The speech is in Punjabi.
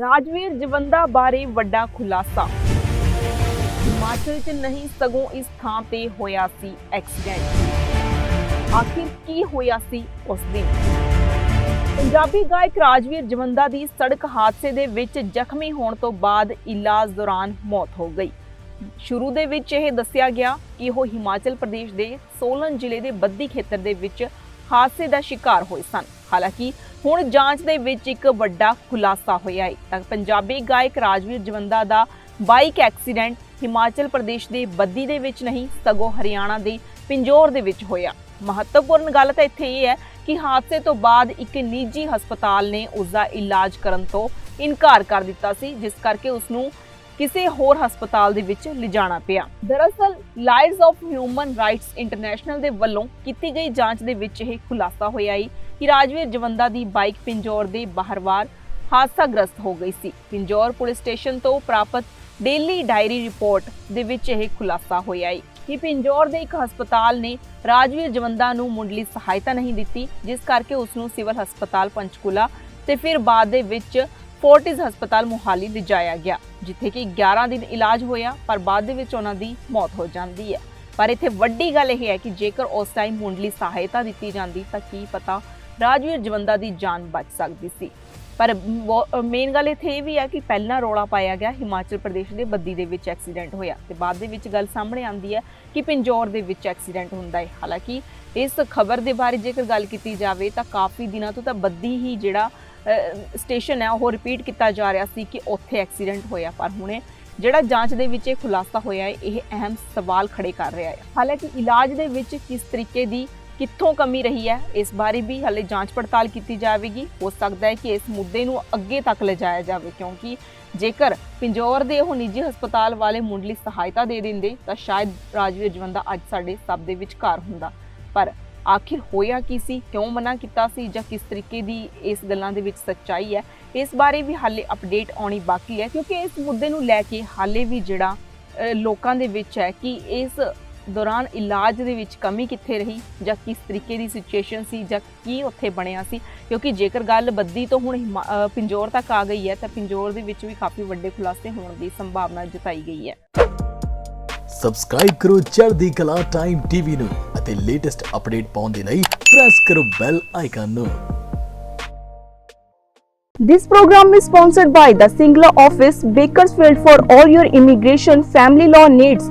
ਰਾਜਵੀਰ ਜਵੰਦਾ ਬਾਰੇ ਵੱਡਾ ਖੁਲਾਸਾ। ਹਿਮਾਚਲ 'ਚ ਨਹੀਂ ਸਗੋਂ ਇਸ ਥਾਂ ਤੇ ਹੋਇਆ ਸੀ ਐਕਸੀਡੈਂਟ। ਆਖਿਰ ਕੀ ਹੋਇਆ ਸੀ ਉਸ ਦਿਨ? ਪੰਜਾਬੀ ਗਾਇਕ ਰਾਜਵੀਰ ਜਵੰਦਾ ਦੀ ਸੜਕ ਹਾਦਸੇ ਦੇ ਵਿੱਚ ਜ਼ਖਮੀ ਹੋਣ ਤੋਂ ਬਾਅਦ ਇਲਾਜ ਦੌਰਾਨ ਮੌਤ ਹੋ ਗਈ। ਸ਼ੁਰੂ ਦੇ ਵਿੱਚ ਇਹ ਦੱਸਿਆ ਗਿਆ ਕਿ ਉਹ ਹਿਮਾਚਲ ਪ੍ਰਦੇਸ਼ ਦੇ ਸੋਲਨ ਜ਼ਿਲ੍ਹੇ ਦੇ ਬੱਦੀ ਖੇਤਰ ਦੇ ਵਿੱਚ ਹਾਦਸੇ ਦਾ ਸ਼ਿਕਾਰ ਹੋਏ ਸਨ। ਹਾਲਾਂਕਿ ਹੁਣ ਜਾਂਚ ਦੇ ਵਿੱਚ ਇੱਕ ਵੱਡਾ ਖੁਲਾਸਾ ਹੋਇਆ ਹੈ। ਤਾਂ ਪੰਜਾਬੀ ਗਾਇਕ ਰਾਜਵੀਰ ਜਵੰਦਾ ਦਾ ਬਾਈਕ ਐਕਸੀਡੈਂਟ ਹਿਮਾਚਲ ਪ੍ਰਦੇਸ਼ ਦੇ ਬੱਦੀ ਦੇ ਵਿੱਚ ਨਹੀਂ, ਸਗੋਂ ਹਰਿਆਣਾ ਦੇ ਪਿੰਜੋਰ ਦੇ ਵਿੱਚ ਹੋਇਆ। ਮਹੱਤਵਪੂਰਨ ਗੱਲ ਤਾਂ ਇੱਥੇ ਇਹ ਹੈ ਕਿ ਹਾਦਸੇ ਤੋਂ ਬਾਅਦ ਇੱਕ ਨਿੱਜੀ ਹਸਪਤਾਲ ਨੇ ਉਸ ਦਾ ਇਲਾਜ ਕਰਨ ਤੋਂ ਇਨਕਾਰ ਕਰ ਦਿੱਤਾ ਸੀ, ਜਿਸ ਕਰਕੇ ਉਸ ਨੂੰ ਕਿਸੇ ਹੋਰ ਹਸਪਤਾਲ ਦੇ ਵਿੱਚ ਲਿਜਾਣਾ ਪਿਆ। ਦਰਅਸਲ lives of human rights international ਦੇ ਵੱਲੋਂ ਕੀਤੀ ਗਈ ਜਾਂਚ ਦੇ ਵਿੱਚ ਇਹ ਖੁਲਾਸਾ ਹੋਇਆ ਹੈ। ਕਿ ਰਾਜਵੀਰ ਜਵੰਦਾ ਦੀ ਬਾਈਕ ਪਿੰਜੌਰ ਦੇ ਬਾਹਰਵਾਰ ਹਾਦਸਾਗ੍ਰਸਤ ਹੋ ਗਈ ਸੀ। ਪਿੰਜੌਰ ਪੁਲਿਸ ਸਟੇਸ਼ਨ ਤੋਂ ਪ੍ਰਾਪਤ ਡੇਲੀ ਡਾਇਰੀ ਰਿਪੋਰਟ ਦੇ ਵਿੱਚ ਇਹ ਖੁਲਾਸਾ ਹੋਇਆ ਹੈ ਕਿ ਪਿੰਜੌਰ ਦੇ ਇੱਕ ਹਸਪਤਾਲ ਨੇ ਰਾਜਵੀਰ ਜਵੰਦਾ ਨੂੰ ਮੁੱਢਲੀ ਸਹਾਇਤਾ ਨਹੀਂ ਦਿੱਤੀ, ਜਿਸ ਕਰਕੇ ਉਸ ਨੂੰ ਸਿਵਲ ਹਸਪਤਾਲ ਪੰਚਕੂਲਾ ਤੇ ਫਿਰ ਬਾਅਦ ਦੇ ਵਿੱਚ ਫੋਰਟਿਸ ਹਸਪਤਾਲ ਮੁਹਾਲੀ ਲਿਜਾਇਆ ਗਿਆ, ਜਿੱਥੇ ਕਿ 11 ਦਿਨ ਇਲਾਜ ਹੋਇਆ, ਪਰ ਬਾਅਦ ਦੇ ਵਿੱਚ ਉਹਨਾਂ ਦੀ ਮੌਤ ਹੋ ਜਾਂਦੀ ਹੈ। ਪਰ ਇੱਥੇ ਵੱਡੀ ਗੱਲ ਇਹ ਹੈ ਕਿ ਜੇਕਰ ਉਸ ਟਾਈਮ ਮੁੰਡਲੀ ਸਹਾਇਤਾ ਦਿੱਤੀ ਜਾਂਦੀ ਤਾਂ ਕੀ ਪਤਾ ਰਾਜਵੀਰ ਜਵੰਦਾ ਦੀ ਜਾਨ ਬਚ ਸਕਦੀ ਸੀ। ਪਰ ਮੇਨ ਗੱਲ ਇੱਥੇ ਇਹ ਵੀ ਹੈ ਕਿ ਪਹਿਲਾਂ ਰੋਲਾ ਪਾਇਆ ਗਿਆ, ਹਿਮਾਚਲ ਪ੍ਰਦੇਸ਼ ਦੇ ਬੱਦੀ ਦੇ ਵਿੱਚ ਐਕਸੀਡੈਂਟ ਹੋਇਆ ਤੇ ਬਾਅਦ ਦੇ ਵਿੱਚ ਗੱਲ ਸਾਹਮਣੇ ਆਉਂਦੀ ਹੈ ਕਿ ਪਿੰਜੌਰ ਦੇ ਵਿੱਚ ਐਕਸੀਡੈਂਟ ਹੁੰਦਾ ਹੈ। ਹਾਲਾਂਕਿ ਇਸ ਖਬਰ ਦੇ ਬਾਰੇ ਜੇਕਰ ਗੱਲ ਕੀਤੀ ਜਾਵੇ ਤਾਂ ਕਾਫੀ ਦਿਨਾਂ ਤੋਂ ਤਾਂ ਬੱਦੀ ਹੀ ਜਿਹੜਾ ਸਟੇਸ਼ਨ ਹੈ ਉਹ ਰਿਪੀਟ ਕੀਤਾ ਜਾ ਰਿਹਾ ਸੀ ਕਿ ਉੱਥੇ ਐਕਸੀਡੈਂਟ ਹੋਇਆ। ਪਰ ਹੁਣੇ ਜਿਹੜਾ ਜਾਂਚ ਦੇ ਵਿੱਚ ਇਹ ਖੁਲਾਸਾ ਹੋਇਆ ਹੈ, ਇਹ ਅਹਿਮ ਸਵਾਲ ਖੜੇ ਕਰ ਰਿਹਾ ਹੈ। ਹਾਲਾਂਕਿ ਇਲਾਜ ਦੇ ਵਿੱਚ ਕਿਸ ਤਰੀਕੇ ਦੀ ਕਿੱਥੋਂ ਕਮੀ ਰਹੀ ਹੈ, ਇਸ ਬਾਰੇ ਵੀ ਹਲੇ ਜਾਂਚ ਪੜਤਾਲ ਕੀਤੀ ਜਾਵੇਗੀ। ਹੋ ਸਕਦਾ ਹੈ ਕਿ ਇਸ ਮੁੱਦੇ ਨੂੰ ਅੱਗੇ ਤੱਕ ਲਿਜਾਇਆ ਜਾਵੇ, ਕਿਉਂਕਿ ਜੇਕਰ ਪਿੰਜੌਰ ਦੇ ਉਹ ਨਿੱਜੀ ਹਸਪਤਾਲ ਵਾਲੇ ਮੁੰਡਲੀ ਸਹਾਇਤਾ ਦੇ ਦਿੰਦੇ, ਤਾਂ ਸ਼ਾਇਦ ਰਾਜਵੀਰ ਜਵੰਦਾ ਅੱਜ ਸਾਡੇ ਸਭ ਦੇ ਵਿਚਕਾਰ ਹੁੰਦਾ। ਪਰ ਆਖਿਰ ਹੋਇਆ ਕੀ ਸੀ, ਕਿਉਂ ਮਨਾ ਕੀਤਾ ਸੀ, ਜਾਂ ਕਿਸ ਤਰੀਕੇ ਦੀ ਇਸ ਗੱਲਾਂ ਦੇ ਵਿੱਚ ਸੱਚਾਈ ਹੈ, ਇਸ ਬਾਰੇ ਵੀ ਹਾਲੇ ਅਪਡੇਟ ਆਉਣੀ ਬਾਕੀ ਹੈ, ਕਿਉਂਕਿ ਇਸ ਮੁੱਦੇ ਨੂੰ ਲੈ ਕੇ ਹਾਲੇ ਵੀ ਜਿਹੜਾ ਲੋਕਾਂ ਦੇ ਵਿੱਚ ਹੈ ਕਿ ਇਸ ਦੌਰਾਨ ਇਲਾਜ ਦੇ ਵਿੱਚ ਕਮੀ ਕਿੱਥੇ ਰਹੀ ਜਾਂ ਕਿਸ ਤਰੀਕੇ ਦੀ ਸਿਚੁਏਸ਼ਨ ਸੀ ਜਾਂ ਕੀ ਉੱਥੇ ਬਣਿਆ ਸੀ? ਕਿਉਂਕਿ ਜੇਕਰ ਗੱਲ ਬੱਦੀ ਤੋਂ ਹੁਣ ਪਿੰਜੌਰ ਤੱਕ ਆ ਗਈ ਹੈ ਤਾਂ ਪਿੰਜੌਰ ਦੇ ਵਿੱਚ ਵੀ ਕਾਫੀ ਵੱਡੇ ਖੁਲਾਸੇ ਹੋਣ ਦੀ ਸੰਭਾਵਨਾ ਜਤਾਈ ਗਈ ਹੈ। ਸਬਸਕ੍ਰਾਈਬ ਕਰੋ ਚੜ੍ਹਦੀ ਕਲਾ ਟਾਈਮ ਟੀਵੀ ਨੂੰ ਅਤੇ ਲੇਟੈਸਟ ਅਪਡੇਟ ਪਾਉਣ ਦੇ ਲਈ ਪ੍ਰੈਸ ਕਰੋ ਬੈਲ ਆਈਕਨ ਨੂੰ। This program is sponsored by the Singla office, Bakersfield for all your immigration family law needs.